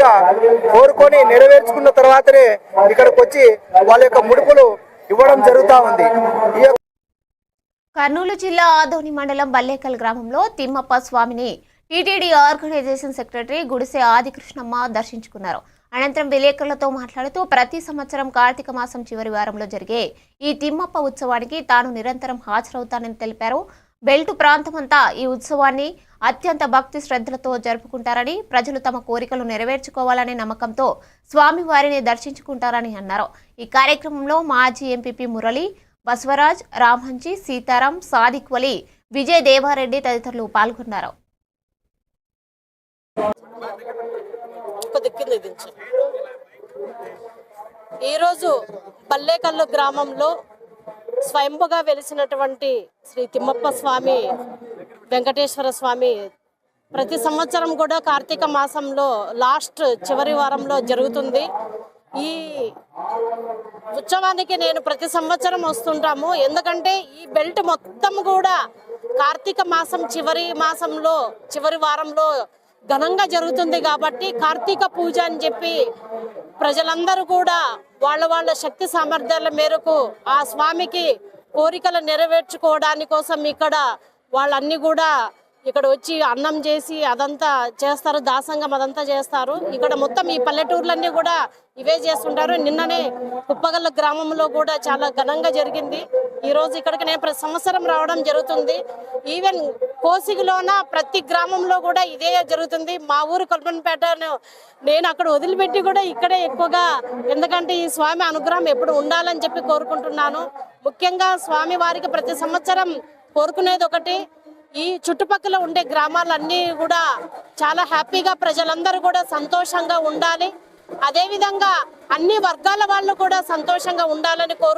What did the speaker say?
కోరిక కోరుకొని నెరవేర్చుకున్న తర్వాతనే ఇక్కడికి వచ్చి వాళ్ళ యొక్క ముడుపులు ఇవ్వడం జరుగుతూ ఉంది. ఈ కర్నూలు జిల్లా ఆదోని మండలం బల్లేకల్ గ్రామంలో తిమ్మప్ప స్వామిని టీటీడీ ఆర్గనైజేషన్ సెక్రటరీ గుడిసె ఆదికృష్ణమ్మ దర్శించుకున్నారు. అనంతరం విలేకరులతో మాట్లాడుతూ ప్రతి సంవత్సరం కార్తీక మాసం చివరి వారంలో జరిగే ఈ తిమ్మప్ప ఉత్సవానికి తాను నిరంతరం హాజరవుతానని తెలిపారు. బెల్ట్ ప్రాంతమంతా ఈ ఉత్సవాన్ని అత్యంత భక్తి శ్రద్ధలతో జరుపుకుంటారని ప్రజలు తమ కోరికలు నెరవేర్చుకోవాలనే నమ్మకంతో స్వామివారిని దర్శించుకుంటారని అన్నారు. ఈ కార్యక్రమంలో మాజీ ఎంపీపీ మురళి బసవరాజ్ రామ్హంచి సీతారాం సాదిక్ వలి విజయ్ దేవారెడ్డి తదితరులు పాల్గొన్నారు. ఈరోజు పల్లెకల్లు గ్రామంలో స్వయంభుగా వెలిసినటువంటి శ్రీ తిమ్మప్ప స్వామి వెంకటేశ్వర స్వామి ప్రతి సంవత్సరం కూడా కార్తీక మాసంలో లాస్ట్ చివరి వారంలో జరుగుతుంది. ఈ ఉత్సవానికి నేను ప్రతి సంవత్సరం వస్తుంటాము. ఎందుకంటే ఈ బెల్ట్ మొత్తం కూడా కార్తీక మాసం చివరి మాసంలో చివరి వారంలో ఘనంగా జరుగుతుంది కాబట్టి కార్తీక పూజ అని చెప్పి ప్రజలందరూ కూడా వాళ్ళ వాళ్ళ శక్తి సామర్థ్యాల మేరకు ఆ స్వామికి కోరికలు నెరవేర్చుకోవడాని కోసం ఇక్కడ వాళ్ళన్నీ కూడా ఇక్కడ వచ్చి అన్నం చేసి అదంతా చేస్తారు దాసంగం అదంతా చేస్తారు. ఇక్కడ మొత్తం ఈ పల్లెటూర్లన్నీ కూడా ఇవే చేస్తుంటారు. నిన్ననే కుప్పగల్ల గ్రామంలో కూడా చాలా ఘనంగా జరిగింది. ఈరోజు ఇక్కడికి నేను ప్రతి సంవత్సరం రావడం జరుగుతుంది. ఈవెన్ కోసిగిలోన ప్రతి గ్రామంలో కూడా ఇదే జరుగుతుంది. మా ఊరు కొల్పనపేటను నేను అక్కడ వదిలిపెట్టి కూడా ఇక్కడే ఎక్కువగా ఎందుకంటే ఈ స్వామి అనుగ్రహం ఎప్పుడు ఉండాలని చెప్పి కోరుకుంటున్నాను. ముఖ్యంగా స్వామి వారికి ప్రతి సంవత్సరం కోరుకునేది ఒకటి ఈ చుట్టుపక్కల ఉండే గ్రామాలన్నీ కూడా చాలా హ్యాపీగా ప్రజలందరూ కూడా సంతోషంగా ఉండాలి. అదేవిధంగా అన్ని వర్గాల వాళ్ళు కూడా సంతోషంగా ఉండాలని కోరుకు